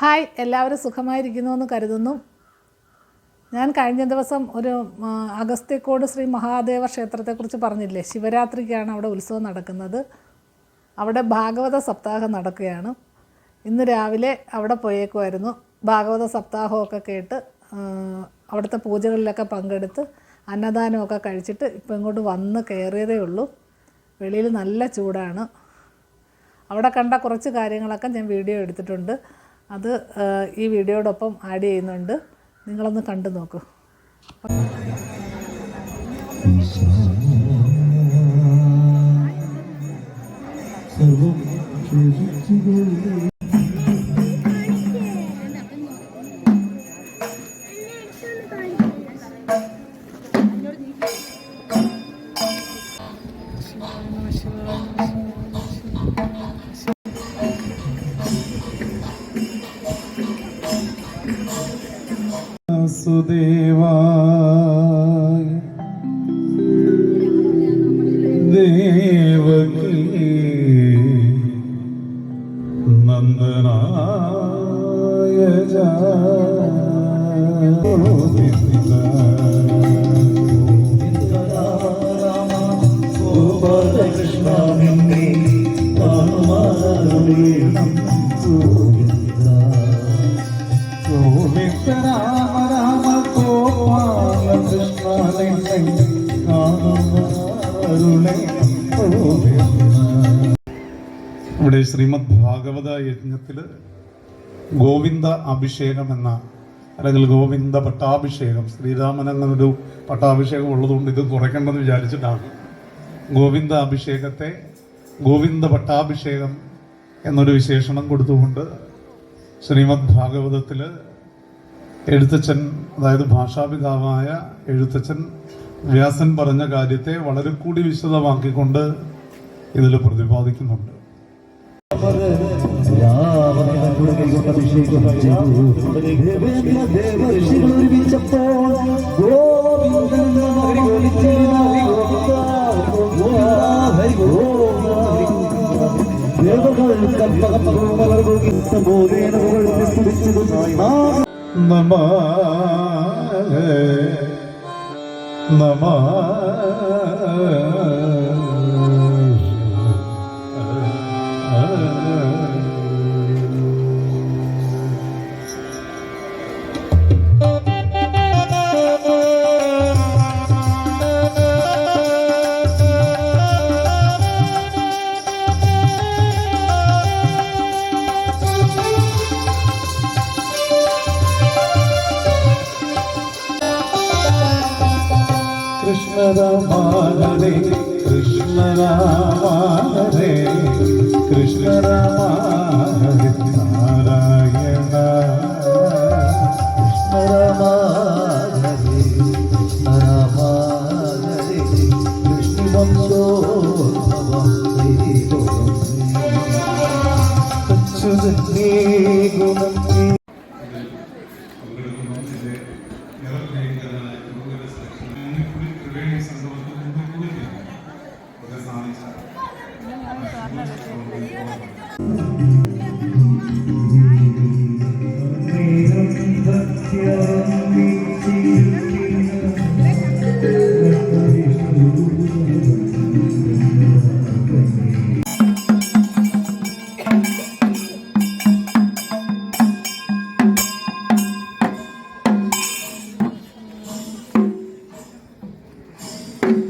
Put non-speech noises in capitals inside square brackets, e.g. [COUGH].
Hi എല്ലാവരും സുഖമായിരിക്കുന്നു എന്ന് കരുതുന്നു. ഞാൻ കഴിഞ്ഞ ദിവസം ഒരു അഗസ്ത്യക്കോട് ശ്രീ മഹാദേവ ക്ഷേത്രത്തെക്കുറിച്ച് പറഞ്ഞില്ലേ? ശിവരാത്രിക്കാണ് അവിടെ ഉത്സവം നടക്കുന്നത്. അവിടെ ഭാഗവത സപ്താഹം നടക്കുകയാണ്. ഇന്ന് രാവിലെ അവിടെ പോയേക്കുമായിരുന്നു ഭാഗവത സപ്താഹമൊക്കെ കേട്ട് അവിടുത്തെ പൂജകളിലൊക്കെ പങ്കെടുത്ത് അന്നദാനമൊക്കെ കഴിച്ചിട്ട് ഇപ്പം ഇങ്ങോട്ട് വന്ന് കയറിയതേ ഉള്ളൂ. വെളിയിൽ നല്ല ചൂടാണ്. അവിടെ കണ്ട കുറച്ച് കാര്യങ്ങളൊക്കെ ഞാൻ വീഡിയോ എടുത്തിട്ടുണ്ട്. അത് ഈ വീഡിയോടൊപ്പം ആഡ് ചെയ്യുന്നുണ്ട്. നിങ്ങളൊന്ന് കണ്ടു നോക്കൂ. [LAUGHS] വാസുദേവായ ദേവകി നന്ദനായ ഗോവിന്ദ ഇവിടെ ശ്രീമദ് ഭാഗവത യജ്ഞത്തിൽ ഗോവിന്ദ അഭിഷേകം എന്ന അല്ലെങ്കിൽ ഗോവിന്ദ പട്ടാഭിഷേകം ശ്രീരാമൻ എന്നൊരു പട്ടാഭിഷേകം ഉള്ളതുകൊണ്ട് ഇത് കുറയ്ക്കണമെന്ന് വിചാരിച്ചിട്ടാണ്. ഗോവിന്ദ അഭിഷേകത്തെ ഗോവിന്ദ പട്ടാഭിഷേകം എന്നൊരു വിശേഷണം കൊടുത്തുകൊണ്ട് ശ്രീമദ് ഭാഗവതത്തിൽ എഴുത്തച്ഛൻ അതായത് ഭാഷാപിതാവായ എഴുത്തച്ഛൻ വ്യാസൻ പറഞ്ഞ കാര്യത്തെ വളരെ കൂടി വിശദമാക്കിക്കൊണ്ട് ഇതിൽ പ്രതിപാദിക്കുന്നുണ്ട്. നമ നമ കൃഷ്ണരാമാനേ കൃഷ്ണരാമാനേ കൃഷ്ണരാമാനേ നാരായണ. അച്യുതനേ ഗുണം